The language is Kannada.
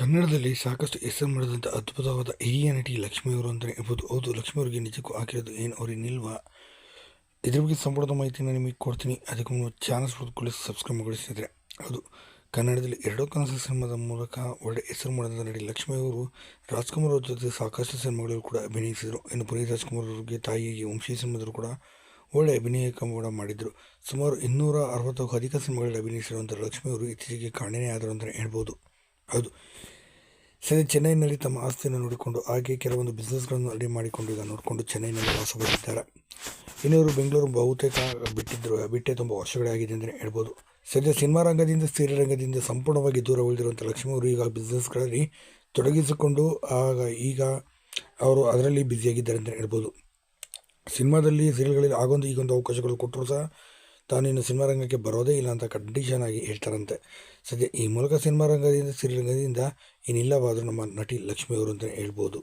ಕನ್ನಡದಲ್ಲಿ ಸಾಕಷ್ಟು ಹೆಸರು ಮಾಡಿದಂಥ ಅದ್ಭುತವಾದ ಹಿರಿಯ ನಟಿ ಲಕ್ಷ್ಮಿ ಅವರು ಅಂತಲೇ ಹೇಳ್ಬೋದು. ಹೌದು ನಿಜಕ್ಕೂ ಹಾಕಿರೋದು ಏನು ಅವ್ರಿಗೆ ನಿಲ್ವಾ? ಇದ್ರ ಬಗ್ಗೆ ಸಂಪೂರ್ಣ ಮಾಹಿತಿನ ನಿಮಗೆ ಕೊಡ್ತೀನಿ. ಅದಕ್ಕೂ ಮುನ್ನ ಚಾನಲ್ ಸುತ್ತಕೊಳ್ಳಿ ಸಬ್ಸ್ಕ್ರೈಬ್ ಮಾಡಿಸಿದರೆ ಹೌದು, ಕನ್ನಡದಲ್ಲಿ ಎರಡೋ ಕನಸ ಸಿನಿಮಾದ ಮೂಲಕ ಒಳ್ಳೆ ಹೆಸರು ಮಾಡಿದಂಥ ನಟಿ ಲಕ್ಷ್ಮಿಯವರು ರಾಜ್ಕುಮಾರ್ ಅವ್ರ ಜೊತೆ ಸಾಕಷ್ಟು ಸಿನಿಮಾಗಳು ಕೂಡ ಅಭಿನಯಿಸಿದರು. ಇನ್ನು ಪುನೀತ್ ರಾಜ್ಕುಮಾರ್ ಅವರಿಗೆ ತಾಯಿಯಾಗಿ ವಂಶಿ ಸಿನಿಮಾದರು ಕೂಡ ಒಳ್ಳೆ ಅಭಿನಯ ಕೂಡ ಮಾಡಿದರು. ಸುಮಾರು ಇನ್ನೂರ ಅರವತ್ತಕ್ಕೂ ಅಧಿಕ ಸಿನಿಮಾಗಳಲ್ಲಿ ಅಭಿನಯಿಸಿರುವಂಥ ಲಕ್ಷ್ಮಿಯವರು ಇತ್ತೀಚೆಗೆ ಕಾಣೆನೇ ಆದರು ಅಂತಲೇ ಹೇಳ್ಬೋದು. ಹೌದು. ಸದ್ಯ ಚೆನ್ನೈನಲ್ಲಿ ತಮ್ಮ ಆಸ್ತಿಯನ್ನು ನೋಡಿಕೊಂಡು ಹಾಗೆ ಕೆಲವೊಂದು ಬಿಸ್ನೆಸ್ಗಳನ್ನು ಅಡಿ ಮಾಡಿಕೊಂಡು ಈಗ ನೋಡಿಕೊಂಡು ಚೆನ್ನೈನಲ್ಲಿ ವಾಸವಾಗಿದ್ದಾರೆ. ಇನ್ನೂರು ಬೆಂಗಳೂರು ಬಹುತೇಕ ಬಿಟ್ಟಿದ್ದರು ಬಿಟ್ಟೆ ತುಂಬ ವರ್ಷಗಳೇ ಆಗಿದೆ ಅಂತಲೇ ಹೇಳ್ಬೋದು. ಸದ್ಯ ಸಿನಿಮಾ ರಂಗದಿಂದ, ಸೀರೆ ರಂಗದಿಂದ ಸಂಪೂರ್ಣವಾಗಿ ದೂರ ಉಳಿದಿರುವಂಥ ಲಕ್ಷ್ಮಿ ಅವರು ಈಗ ಬಿಸ್ನೆಸ್ಗಳಲ್ಲಿ ತೊಡಗಿಸಿಕೊಂಡು, ಆಗ ಈಗ ಅವರು ಅದರಲ್ಲಿ ಬ್ಯುಸಿಯಾಗಿದ್ದಾರೆ ಅಂತಲೇ ಹೇಳ್ಬೋದು. ಸಿನಿಮಾದಲ್ಲಿ ಸೀರಿಯಲ್ಗಳಲ್ಲಿ ಆಗೊಂದು ಈಗೊಂದು ಅವಕಾಶಗಳು ಕೊಟ್ಟರು ಸಹ ತಾನಿನ್ನು ಸಿನಿಮಾ ರಂಗಕ್ಕೆ ಬರೋದೇ ಇಲ್ಲ ಅಂತ ಕಂಡೀಷನ್ ಆಗಿ ಹೇಳ್ತಾರಂತೆ. ಸದ್ಯ ಈ ಮೂಲಕ ಸಿನಿಮಾ ರಂಗದಿಂದ ಸಿರಿರಂಗದಿಂದ ಏನಿಲ್ಲವಾದರೂ ನಮ್ಮ ನಟಿ ಲಕ್ಷ್ಮಿ ಅವರು ಅಂತಲೇ ಹೇಳ್ಬೋದು.